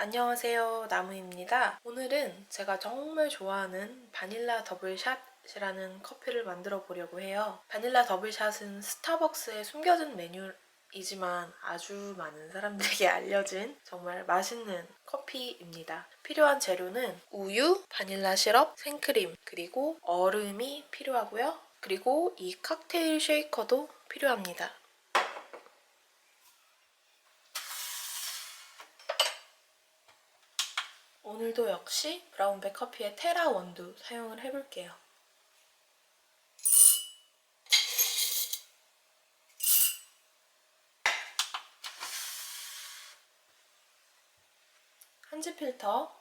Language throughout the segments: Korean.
안녕하세요. 나무입니다. 오늘은 제가 정말 좋아하는 바닐라 더블샷 이라는 커피를 만들어 보려고 해요. 바닐라 더블샷은 스타벅스의 숨겨진 메뉴이지만 아주 많은 사람들에게 알려진 정말 맛있는 커피입니다. 필요한 재료는 우유, 바닐라 시럽, 생크림, 그리고 얼음이 필요하고요. 그리고 이 칵테일 쉐이커도 필요합니다. 오늘도 역시 브라운백 커피의 테라 원두 사용을 해볼게요. 한지 필터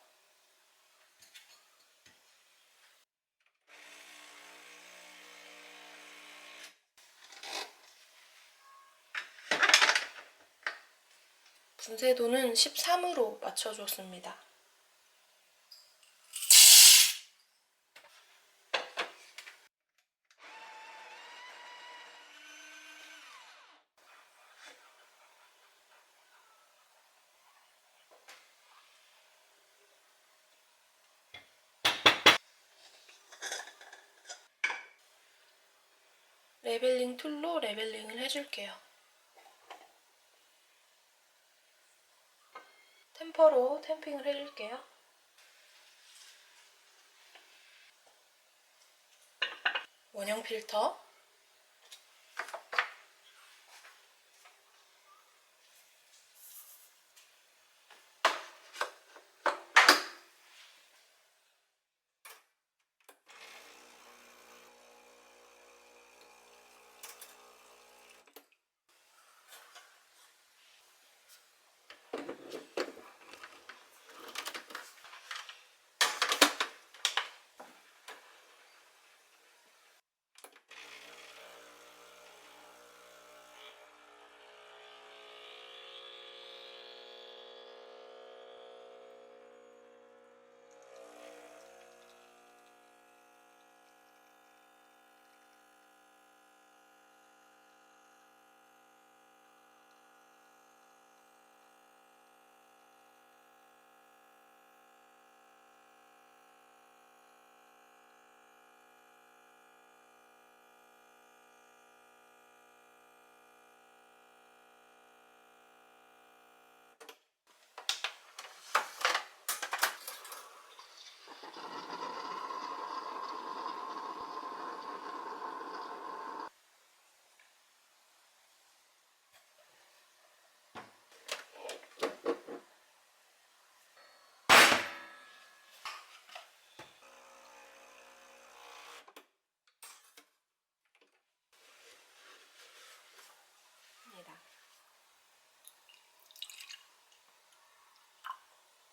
분쇄도는 13으로 맞춰줬습니다. 레벨링 툴로 레벨링을 해줄게요. 템퍼로 템핑을 해줄게요. 원형 필터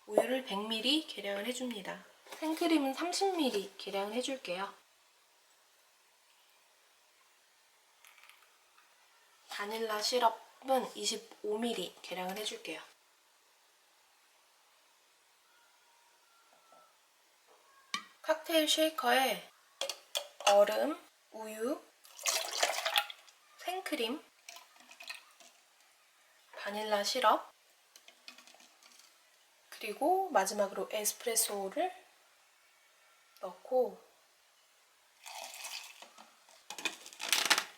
우유를 100ml 계량을 해줍니다. 생크림은 30ml 계량을 해줄게요. 바닐라 시럽은 25ml 계량을 해줄게요. 칵테일 쉐이커에 얼음, 우유, 생크림, 바닐라 시럽 그리고 마지막으로 에스프레소를 넣고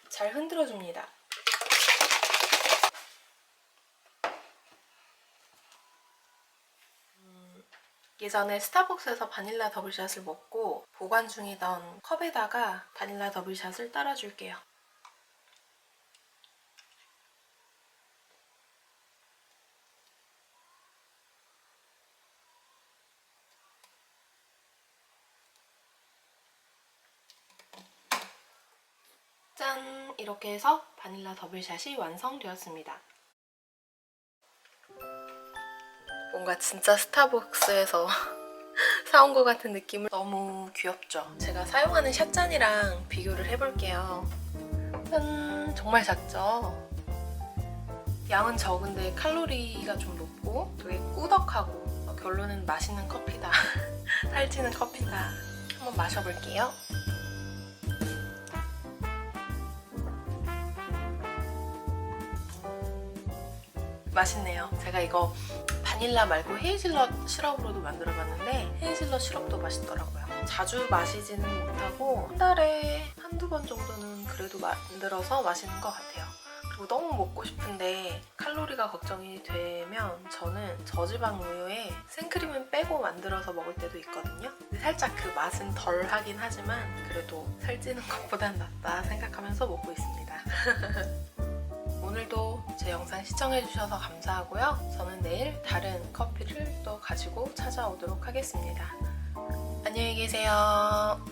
잘 흔들어 줍니다. 음, 예전에 스타벅스에서 바닐라 더블샷을 먹고 보관 중이던 컵에다가 바닐라 더블샷을 따라 줄게요. 짠! 이렇게 해서 바닐라 더블샷이 완성되었습니다. 뭔가 진짜 스타벅스에서 사온 것 같은 느낌을 너무 귀엽죠? 제가 사용하는 샷잔이랑 비교를 해볼게요. 짠! 정말 작죠? 양은 적은데 칼로리가 좀 높고 되게 꾸덕하고 결론은 맛있는 커피다. 살찌는 커피다. 한번 마셔볼게요. 맛있네요. 제가 이거 바닐라 말고 헤이즐넛 시럽으로도 만들어 봤는데 헤이즐넛 시럽도 맛있더라고요. 자주 마시지는 못하고 한 달에 한두 번 정도는 그래도 만들어서 마시는 것 같아요. 그리고 너무 먹고 싶은데 칼로리가 걱정이 되면 저는 저지방 우유에 생크림은 빼고 만들어서 먹을 때도 있거든요. 살짝 그 맛은 덜 하긴 하지만 그래도 살찌는 것보단 낫다 생각하면서 먹고 있습니다. 오늘도 제 영상 시청해주셔서 감사하고요. 저는 내일 다른 커피를 또 가지고 찾아오도록 하겠습니다. 안녕히 계세요.